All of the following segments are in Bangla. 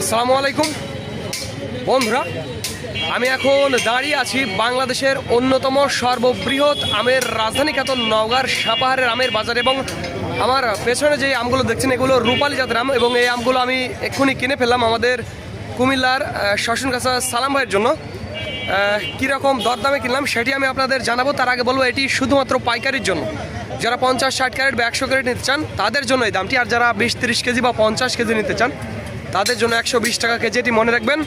আসসালামু আলাইকুম। বন্ধুরা, আমি এখন দাঁড়িয়ে আছি বাংলাদেশের অন্যতম সর্ববৃহৎ আমের রাজধানী খ্যাত নওগাঁর সাপাহারের আমের বাজার এবং আমার পেছনে যে আমগুলো দেখছেন, এগুলো রূপালী জাতের আম এবং এই আমগুলো আমি এক্ষুনি কিনে ফেললাম আমাদের কুমিল্লার শাসন কাছা সালাম ভাইয়ের জন্য। কীরকম দরদামে কিনলাম সেটি আমি আপনাদের জানাব। তার আগে বলব, এটি শুধুমাত্র পাইকারির জন্য। যারা পঞ্চাশ, ষাট ক্যারেট বা একশো ক্যারেট নিতে চান, তাদের জন্য এই দামটি। আর যারা বিশ, তিরিশ কেজি বা পঞ্চাশ কেজি নিতে চান তাদের জন্য একশো বিশ টাকা কেজি এটি মনে রাখবেন।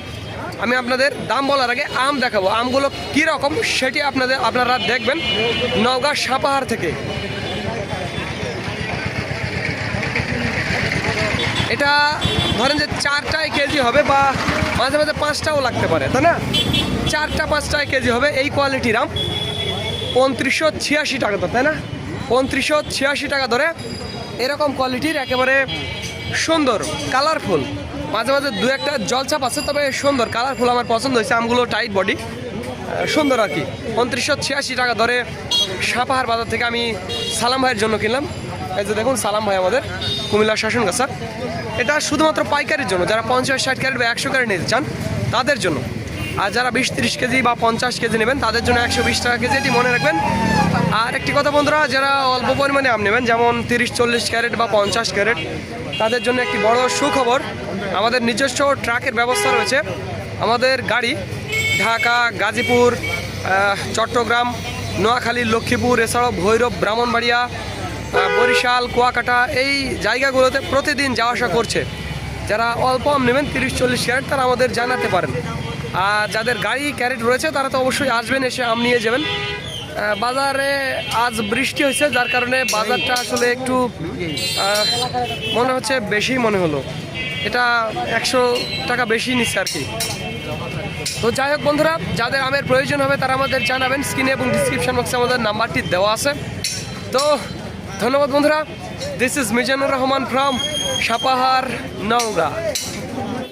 আমি আপনাদের দাম বলার আগে আম দেখাবো। আমগুলো কীরকম সেটি আপনাদের আপনারা দেখবেন নওগাঁ সাপাহার থেকে। এটা ধরেন যে চারটায় কেজি হবে বা মাঝে মাঝে পাঁচটাও লাগতে পারে, তাই না? চারটা পাঁচটায় কেজি হবে এই কোয়ালিটির আম। পঁয়ত্রিশশো ছিয়াশি টাকা তো তাই না? পঁয়ত্রিশশো ছিয়াশি টাকা ধরে এরকম কোয়ালিটির একেবারে সুন্দর, কালারফুল মাঝে মাঝে দু একটা জলছাপ আছে, তবে সুন্দর কালারফুল আমার পছন্দ হয়েছে, আমগুলো টাইট বডি সুন্দর আর কি। উনত্রিশশো ছিয়াশি টাকা ধরে সাপাহার বাজার থেকে আমি সালাম ভাইয়ের জন্য কিনলাম। এই যে দেখুন, সালাম ভাই আমাদের কুমিল্লার শাসন গাছা। এটা শুধুমাত্র পাইকারির জন্য, যারা পঞ্চাশ, ষাট ক্যারেট বা একশো ক্যারেট নিতে চান, তাদের জন্য। আর যারা বিশ তিরিশ কেজি বা পঞ্চাশ কেজি নেবেন, তাদের জন্য একশো বিশ টাকা কেজি এটি মনে রাখবেন। আর একটি কথা বন্ধুরা, যারা অল্প পরিমাণে আম নেবেন, যেমন তিরিশ, চল্লিশ ক্যারেট বা পঞ্চাশ ক্যারেট, তাদের জন্য একটি বড় সুখবর, আমাদের নিজস্ব ট্রাকের ব্যবস্থা রয়েছে। আমাদের গাড়ি ঢাকা, গাজীপুর চট্টগ্রাম, নোয়াখালী, লক্ষ্মীপুর, এছাড়াও ভৈরব, ব্রাহ্মণবাড়িয়া বরিশাল, কুয়াকাটা, এই জায়গাগুলোতে প্রতিদিন যাওয়া আসা করছে। যারা অল্প আম নেবেন, তিরিশ, চল্লিশ ক্যারেট, তারা আমাদের জানাতে পারেন। আর যাদের গাড়ি, ক্যারেট রয়েছে, তারা তো অবশ্যই আসবেন, এসে আম নিয়ে যাবেন। বাজারে আজ বৃষ্টি হয়েছে, যার কারণে বাজারটা আসলে একটু মনে হচ্ছে বেশি মনে হলো। এটা একশো টাকা বেশি নিচ্ছে আর কি। তো যাই হোক বন্ধুরা, যাদের আমের প্রয়োজন হবে তারা আমাদের জানাবেন স্ক্রিনে এবং ডিসক্রিপশন বক্সে আমাদের নাম্বারটি দেওয়া আছে। তো ধন্যবাদ বন্ধুরা this is Mizanur Rahman from Sapahar Naogaon.